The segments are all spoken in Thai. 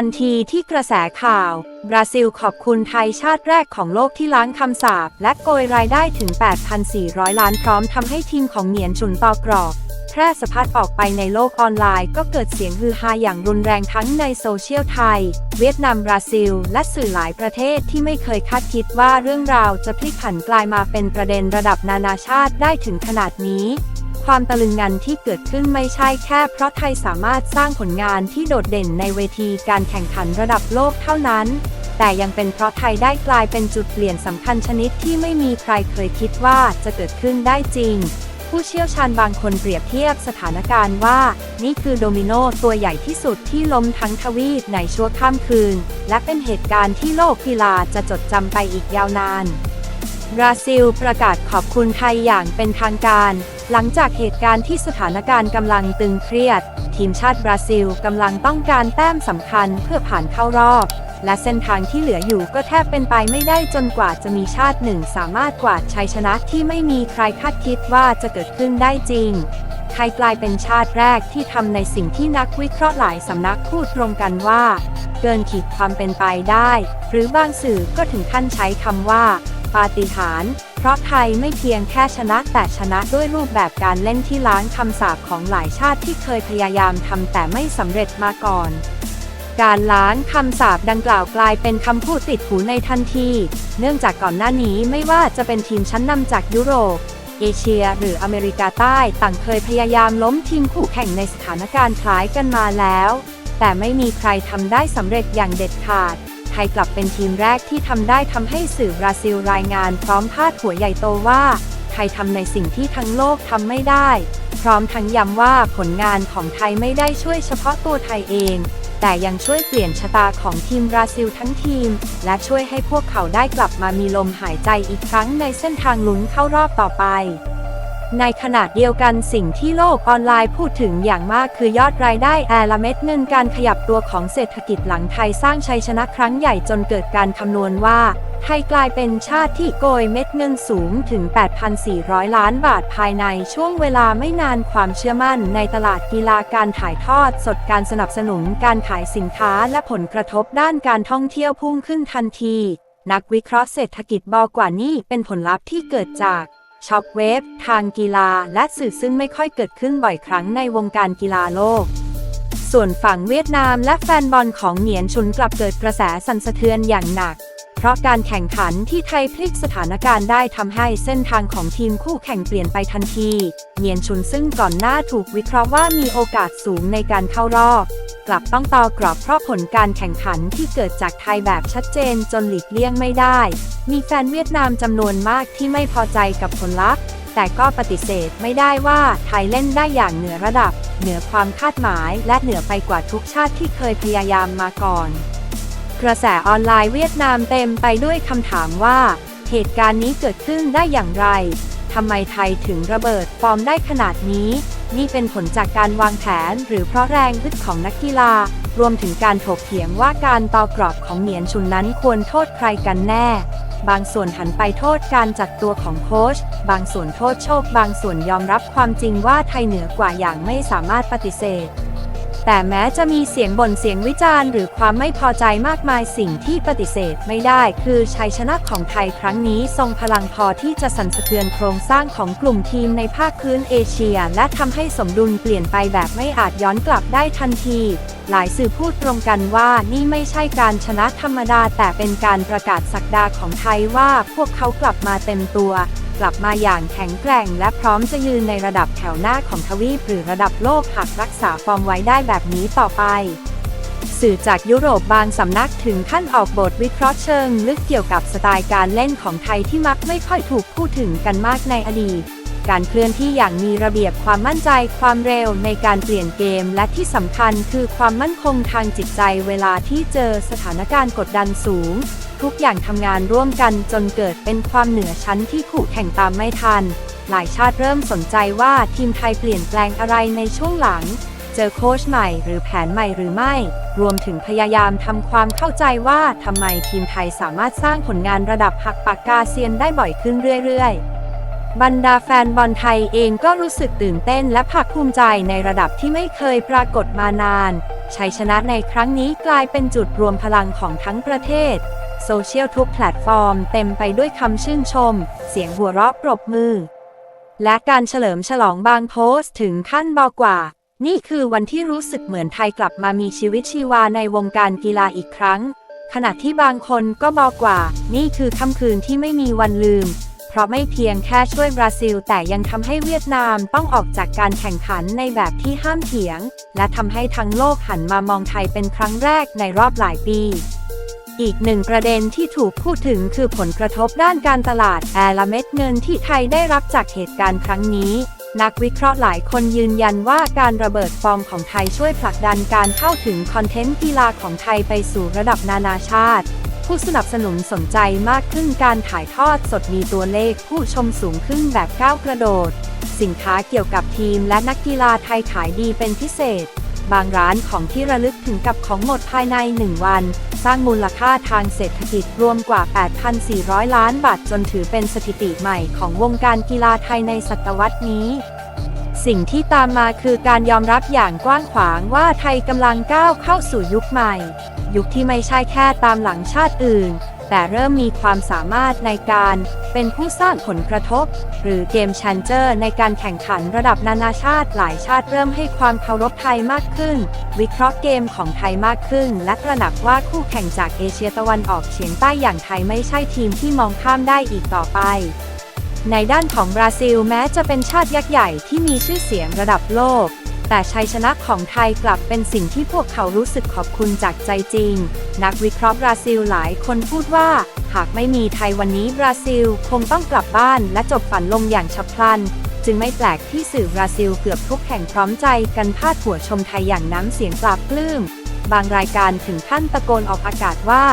ทันทีที่กระแสข่าว บราซิลขอบคุณไทยชาติแรกของโลกที่ล้างคำสาปและโกยรายได้ถึง 8,400 ล้านพร้อมทำให้ทีมของเหนียนฉุนต่อกรอบแพร่สะพัดออกไปในโลกออนไลน์ก็เกิดเสียงฮือฮาอย่างรุนแรงทั้งในโซเชียลไทย เวียดนามบราซิล และสื่อหลายประเทศที่ไม่เคยคาดคิดว่าเรื่องราวจะพลิกผันกลายมาเป็นประเด็นระดับนานาชาติได้ถึงขนาดนี้ ความตะลึงงันที่เกิดขึ้นไม่ใช่แค่เพราะไทยสามารถสร้างผลงานที่โดดเด่นในเวทีการแข่งขันระดับโลกเท่านั้น แต่ยังเป็นเพราะไทยได้กลายเป็นจุดเปลี่ยนสำคัญชนิดที่ไม่มีใครเคยคิดว่าจะเกิดขึ้นได้จริง ผู้เชี่ยวชาญบางคนเปรียบเทียบสถานการณ์ว่า นี่คือโดมิโนตัวใหญ่ที่สุดที่ล้มทั้งทวีปในชั่วข้ามคืน และเป็นเหตุการณ์ที่โลกกีฬาจะจดจำไปอีกยาวนานบราซิลประกาศขอบคุณไทยอย่างเป็นทางการ หลังจากเหตุการณ์ที่สถานการณ์กำลังตึงเครียด ทีมชาติบราซิลกำลังต้องการแต้มสำคัญเพื่อผ่านเข้ารอบ และเส้นทางที่เหลืออยู่ก็แทบเป็นไปไม่ได้จนกว่าจะมีชาติหนึ่งสามารถกวาดชัยชนะที่ไม่มีใครคาดคิดว่าจะเกิดขึ้นได้จริงไทยกลายเป็นชาติแรกที่ทำในสิ่งที่นักวิเคราะห์หลายสำนักพูดตรงกันว่า เกินขีดความเป็นไปได้ หรือบางสื่อก็ถึงขั้นใช้คำว่า ปาฏิหาริย์ ราะไทยไม่เพียงแค่ชนะแต่ชนะด้วยรูปแบบการเล่นที่ล้างคำสาปของหลายชาติที่เคยพยายามทำแต่ไม่สำเร็จมาก่อน การล้างคำสาปดังกล่าวกลายเป็นคำพูดติดหูในทันที เนื่องจากก่อนหน้านี้ไม่ว่าจะเป็นทีมชั้นนำจากยุโรป เอเชีย หรืออเมริกาใต้ต่างเคยพยายามล้มทีมคู่แข่งในสถานการณ์คล้ายกันมาแล้ว แต่ไม่มีใครทำได้สำเร็จอย่างเด็ดขาด ทยกลับเป็นทีมแรกที่ทำได้ทำให้สื่อบราซิลรายงานพร้อมพาดหัวใหญ่โตว่า ไทยทำในสิ่งที่ทั้งโลกทำไม่ได้ พร้อมทั้งย้ำว่าผลงานของไทยไม่ได้ช่วยเฉพาะตัวไทยเอง แต่ยังช่วยเปลี่ยนชะตาของทีมบราซิลทั้งทีม และช่วยให้พวกเขาได้กลับมามีลมหายใจอีกครั้งในเส้นทางลุ้นเข้ารอบต่อไป ในขณะเดียวกันสิ่งที่โลกออนไลน์พูดถึงอย่างมากคือยอดรายได้แอลเม็ดเงินการขยับตัวของเศรษฐกิจหลังไทยสร้างชัยชนะครั้งใหญ่จนเกิดการคำนวณว่า ไทยกลายเป็นชาติที่โกยเม็ดเงินสูงถึง 8,400 ล้านบาทภายในช่วงเวลาไม่นานความเชื่อมั่นในตลาดกีฬาการถ่ายทอดสดการสนับสนุนการขายสินค้าและผลกระทบด้านการท่องเที่ยวพุ่งขึ้นทันที นักวิเคราะห์เศรษฐกิจบอกกว่านี่เป็นผลลัพธ์ที่เกิดจาก ช็อคเวฟทางกีฬาและสื่อซึ่งไม่ค่อยเกิดขึ้นบ่อยครั้งในวงการกีฬาโลก ส่วนฝั่งเวียดนามและแฟนบอลของเหนียนชุนกลับเกิดกระแสสั่นสะเทือนอย่างหนัก เพราะการแข่งขันที่ไทยพลิกสถานการณ์ได้ทำให้เส้นทางของทีมคู่แข่งเปลี่ยนไปทันที เหนียนชุนซึ่งก่อนหน้าถูกวิเคราะห์ว่ามีโอกาสสูงในการเข้ารอบ กลับต้องต่อกรอบเพราะผลการแข่งขันที่เกิดจากไทยแบบชัดเจนจนหลีกเลี่ยงไม่ได้ มีแฟนเวียดนามจำนวนมากที่ไม่พอใจกับผลลัพธ์ แต่ก็ปฏิเสธไม่ได้ว่าไทยเล่นได้อย่างเหนือระดับ เหนือความคาดหมายและเหนือไปกว่าทุกชาติที่เคยพยายามมาก่อน กระแสออนไลน์เวียดนามเต็มไปด้วยคำถามว่า เหตุการณ์นี้เกิดขึ้นได้อย่างไรทำไมไทยถึงระเบิดฟอร์มได้ขนาดนี้ นี่เป็นผลจากการวางแผนหรือเพราะแรงฮึดของนักกีฬา รวมถึงการถกเถียงว่าการต่อกรอบของเหนียนชุนนั้นควรโทษใครกันแน่ บางส่วนหันไปโทษการจัดตัวของโค้ช บางส่วนโทษโชค บางส่วนยอมรับความจริงว่าไทยเหนือกว่าอย่างไม่สามารถปฏิเสธ แต่แม้จะมีเสียงบ่นเสียงวิจารณ์หรือความไม่พอใจมากมายสิ่งที่ปฏิเสธไม่ได้ คือชัยชนะของไทยครั้งนี้ทรงพลังพอที่จะสั่นสะเทือนโครงสร้างของกลุ่มทีมในภาคพื้นเอเชีย และทำให้สมดุลเปลี่ยนไปแบบไม่อาจย้อนกลับได้ทันที หลายสื่อพูดตรงกันว่านี่ไม่ใช่การชนะธรรมดา แต่เป็นการประกาศสักดาของไทยว่าพวกเขากลับมาเต็มตัว กลับมาอย่างแข็งแกร่ง และพร้อมจะยืนในระดับแถวหน้าของทวีปหรือระดับโลกหากรักษาฟอร์มไว้ได้แบบนี้ต่อไป สื่อจากยุโรปบางสำนักถึงขั้นออกบทวิเคราะห์เชิงลึกเกี่ยวกับสไตล์การเล่นของไทยที่มักไม่ค่อยถูกพูดถึงกันมากในอดีต การเคลื่อนที่อย่างมีระเบียบความมั่นใจ ความเร็วในการเปลี่ยนเกม และที่สำคัญคือความมั่นคงทางจิตใจเวลาที่เจอสถานการณ์กดดันสูง ทุกอย่างทำงานร่วมกันจนเกิดเป็นความเหนือชั้นที่คู่แข่งตามไม่ทัน หลายชาติเริ่มสนใจว่าทีมไทยเปลี่ยนแปลงอะไรในช่วงหลังเจอโค้ชใหม่หรือแผนใหม่หรือไม่ รวมถึงพยายามทำความเข้าใจว่าทำไมทีมไทยสามารถสร้างผลงานระดับหักปากกาเซียนได้บ่อยขึ้นเรื่อยๆ บรรดาแฟนบอลไทยเองก็รู้สึกตื่นเต้นและภาคภูมิใจในระดับที่ไม่เคยปรากฏมานาน ชัยชนะในครั้งนี้กลายเป็นจุดรวมพลังของทั้งประเทศ โซเชียลทุกแพลตฟอร์มเต็มไปด้วยคำชื่นชม เสียงหัวเราะปรบมือ และการเฉลิมฉลองบางโพสต์ถึงขั้นบอกว่า นี่คือวันที่รู้สึกเหมือนไทยกลับมามีชีวิตชีวาในวงการกีฬาอีกครั้ง ขณะที่บางคนก็บอกว่า นี่คือค่ำคืนที่ไม่มีวันลืม ราะไม่เพียงแค่ช่วยบราซิล แต่ยังทำให้เวียดนามต้องออกจากการแข่งขันในแบบที่ห้ามเถียง และทำให้ทั้งโลกหันมามองไทยเป็นครั้งแรกในรอบหลายปีอีกหนึ่งประเด็นที่ถูกพูดถึงคือผลกระทบด้านการตลาดแอร์ละเม็ดเงินที่ไทยได้รับจากเหตุการณ์ครั้งนี้ นักวิเคราะห์หลายคนยืนยันว่าการระเบิดฟอร์มของไทยช่วยผลักดันการเข้าถึงคอนเทนต์กีฬาของไทยไปสู่ระดับนานาชาติ ผู้สนับสนุนสนใจมากขึ้นการถ่ายทอดสดมีตัวเลขผู้ชมสูงขึ้นแบบก้าวกระโดด สินค้าเกี่ยวกับทีมและนักกีฬาไทยขายดีเป็นพิเศษ บางร้านของที่ระลึกถึงกับของหมดภายใน 1 วัน สร้างมูลค่าทางเศรษฐกิจรวมกว่า 8,400 ล้านบาทจนถือเป็นสถิติใหม่ของวงการกีฬาไทยในศตวรรษนี้ สิ่งที่ตามมาคือการยอมรับอย่างกว้างขวางว่าไทยกำลังก้าวเข้าสู่ยุคใหม่ ยุคที่ไม่ใช่แค่ตามหลังชาติอื่น แต่เริ่มมีความสามารถในการเป็นผู้สร้างผลกระทบ หรือเกมชันเจอร์ในการแข่งขันระดับนานาชาติหลายชาติเริ่มให้ความเคารพไทยมากขึ้น วิเคราะห์เกมของไทยมากขึ้น และตระหนักว่าคู่แข่งจากเอเชียตะวันออกเฉียงใต้อย่างไทยไม่ใช่ทีมที่มองข้ามได้อีกต่อไป ในด้านของบราซิลแม้จะเป็นชาติยักษ์ใหญ่ที่มีชื่อเสียงระดับโลก แต่ชัยชนะของไทยกลับเป็นสิ่งที่พวกเขารู้สึกขอบคุณจากใจจริง นักวิเคราะห์บราซิลหลายคนพูดว่า หากไม่มีไทยวันนี้บราซิลคงต้องกลับบ้านและจบฝันลงอย่างฉับพลัน จึงไม่แปลกที่สื่อบราซิลเกือบทุกแห่งพร้อมใจกันพาดหัวชมไทยอย่างน้ำเสียงปราบปลื้มบางรายการถึงขั้นตะโกนออกอากาศว่า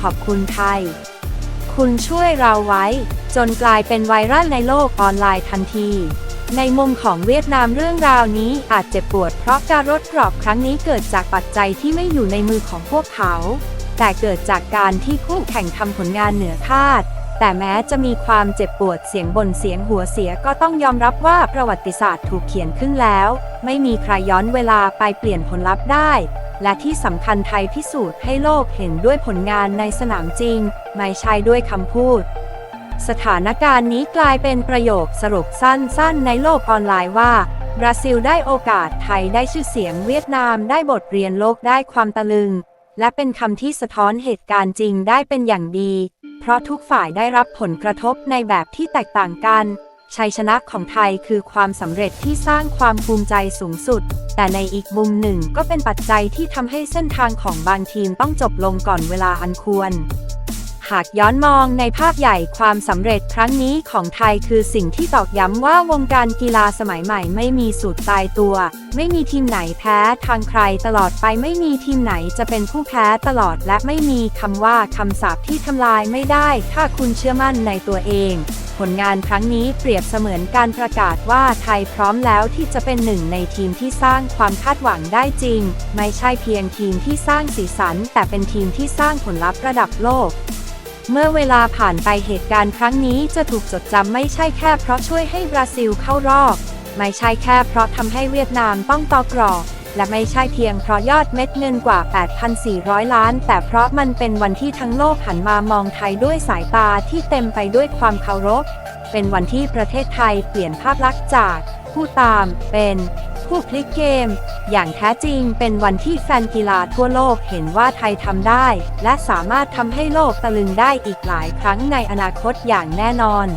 ขอบคุณไทย คุณช่วยเราไว้ จนกลายเป็นไวรัลในโลกออนไลน์ทันที ในมุมของเวียดนามเรื่องราวนี้อาจเจ็บปวดเพราะการรดกรอบครั้งนี้เกิดจากปัจจัยที่ไม่อยู่ในมือของพวกเขา แต่เกิดจากการที่คู่แข่งทำผลงานเหนือคาด แต่แม้จะมีความเจ็บปวดเสียงบนเสียงหัวเสียก็ต้องยอมรับว่าประวัติศาสตร์ถูกเขียนขึ้นแล้ว ไม่มีใครย้อนเวลาไปเปลี่ยนผลลัพธ์ได้ และที่สำคัญไทยพิสูจน์ให้โลกเห็นด้วยผลงานในสนามจริง ไม่ใช่ด้วยคำพูด สถานการณ์นี้กลายเป็นประโยคสรุปสั้นๆ ในโลกออนไลน์ว่า บราซิลได้โอกาสไทยได้ชื่อเสียงเวียดนามได้บทเรียนโลกได้ความตะลึง และเป็นคำที่สะท้อนเหตุการณ์จริงได้เป็นอย่างดี เพราะทุกฝ่ายได้รับผลกระทบในแบบที่แตกต่างกัน ชัยชนะของไทยคือความสำเร็จที่สร้างความภูมิใจสูงสุด แต่ในอีกมุมหนึ่งก็เป็นปัจจัยที่ทำให้เส้นทางของบางทีมต้องจบลงก่อนเวลาอันควร หากย้อนมองในภาพใหญ่ความสำเร็จครั้งนี้ของไทยคือสิ่งที่ตอกย้ำว่าวงการกีฬาสมัยใหม่ไม่มีสูตรตายตัว ไม่มีทีมไหนแพ้ทางใครตลอดไปไม่มีทีมไหนจะเป็นผู้แพ้ตลอดและไม่มีคำว่าคำสาปที่ทำลายไม่ได้ ถ้าคุณเชื่อมั่นในตัวเอง ผลงานครั้งนี้เปรียบเสมือนการประกาศว่าไทยพร้อมแล้วที่จะเป็นหนึ่งในทีมที่สร้างความคาดหวังได้จริง ไม่ใช่เพียงทีมที่สร้างสีสัน แต่เป็นทีมที่สร้างผลลัพธ์ระดับโลก เมื่อเวลาผ่านไปเหตุการณ์ครั้งนี้จะถูกจดจำไม่ใช่แค่เพราะช่วยให้บราซิลเข้ารอบ ไม่ใช่แค่เพราะทำให้เวียดนามต้องตอกรอบ และไม่ใช่เพียงเพราะยอดเม็ดเงินกว่า 8,400 ล้าน แต่เพราะมันเป็นวันที่ทั้งโลกหันมามองไทยด้วยสายตาที่เต็มไปด้วยความเคารพ เป็นวันที่ประเทศไทยเปลี่ยนภาพลักษณ์จากผู้ตามเป็นผู้พลิกเกม อย่างแท้จริงเป็นวันที่แฟนกีฬาทั่วโลกเห็นว่าไทยทำได้ และสามารถทำให้โลกตะลึงได้อีกหลายครั้งในอนาคตอย่างแน่นอน